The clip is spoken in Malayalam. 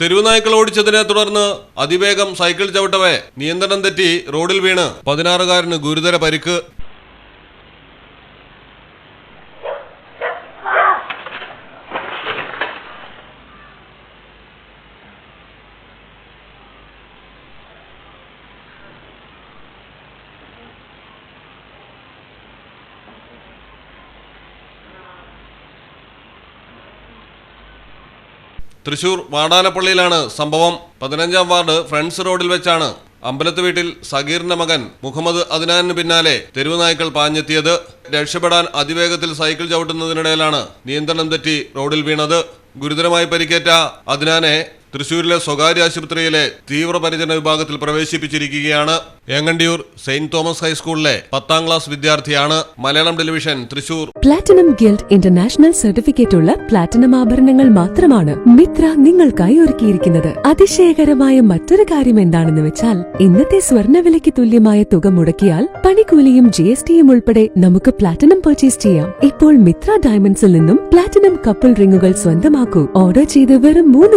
തെരുവുനായ്ക്കൾ ഓടിച്ചതിനെ തുടർന്ന് അതിവേഗം സൈക്കിൾ ചവിട്ടവേ. നിയന്ത്രണം തെറ്റി റോഡിൽ വീണ് പതിനാറുകാരന് ഗുരുതര പരിക്ക്. തൃശൂർ വാടാലപ്പള്ളിയിലാണ് സംഭവം. പതിനഞ്ചാം വാർഡ് ഫ്രണ്ട്സ് റോഡിൽ വെച്ചാണ് അമ്പലത്ത് വീട്ടിൽ സഗീറിന്റെ മകൻ മുഹമ്മദ് അദ്നാനിന് പിന്നാലെ തെരുവ് നായ്ക്കൾ പാഞ്ഞെത്തിയത്. രക്ഷപ്പെടാൻ അതിവേഗത്തിൽ സൈക്കിൾ ചവിട്ടുന്നതിനിടയിലാണ് നിയന്ത്രണം തെറ്റി റോഡിൽ വീണത്. ഗുരുതരമായി പരിക്കേറ്റ അദ്നാനെ തൃശൂരിലെ സ്വകാര്യ ആശുപത്രിയിലെ തീവ്രപരിചരണ വിഭാഗത്തിൽ പ്രവേശിപ്പിച്ചിരിക്കുകയാണ് എങ്ങണ്ടിയൂർ സെയിന്റ് തോമസ് ഹൈസ്കൂളിലെ പത്താം ക്ലാസ് വിദ്യാർത്ഥിയാണ് Malayalam television Thrissur. Platinum guild international certificate ഉള്ള പ്ലാറ്റിനം ആഭരണങ്ങൾ മാത്രമാണ് മിത്ര നിങ്ങൾക്കായി ഒരുക്കിയിരിക്കുന്നത്. അതിശയകരമായ മറ്റൊരു കാര്യം എന്താണെന്ന് വെച്ചാൽ ഇന്നത്തെ സ്വർണവിലയ്ക്ക് തുല്യമായ തുക മുടക്കിയാൽ പണിക്കൂലിയും ജി എസ് ടിയും ഉൾപ്പെടെ നമുക്ക് പ്ലാറ്റിനം പർച്ചേസ് ചെയ്യാം. ഇപ്പോൾ മിത്ര ഡയമണ്ട്സിൽ നിന്നും പ്ലാറ്റിനം കപ്പിൾ റിങ്ങുകൾ സ്വന്തമാക്കൂ. ഓർഡർ ചെയ്ത് വെറും മൂന്ന്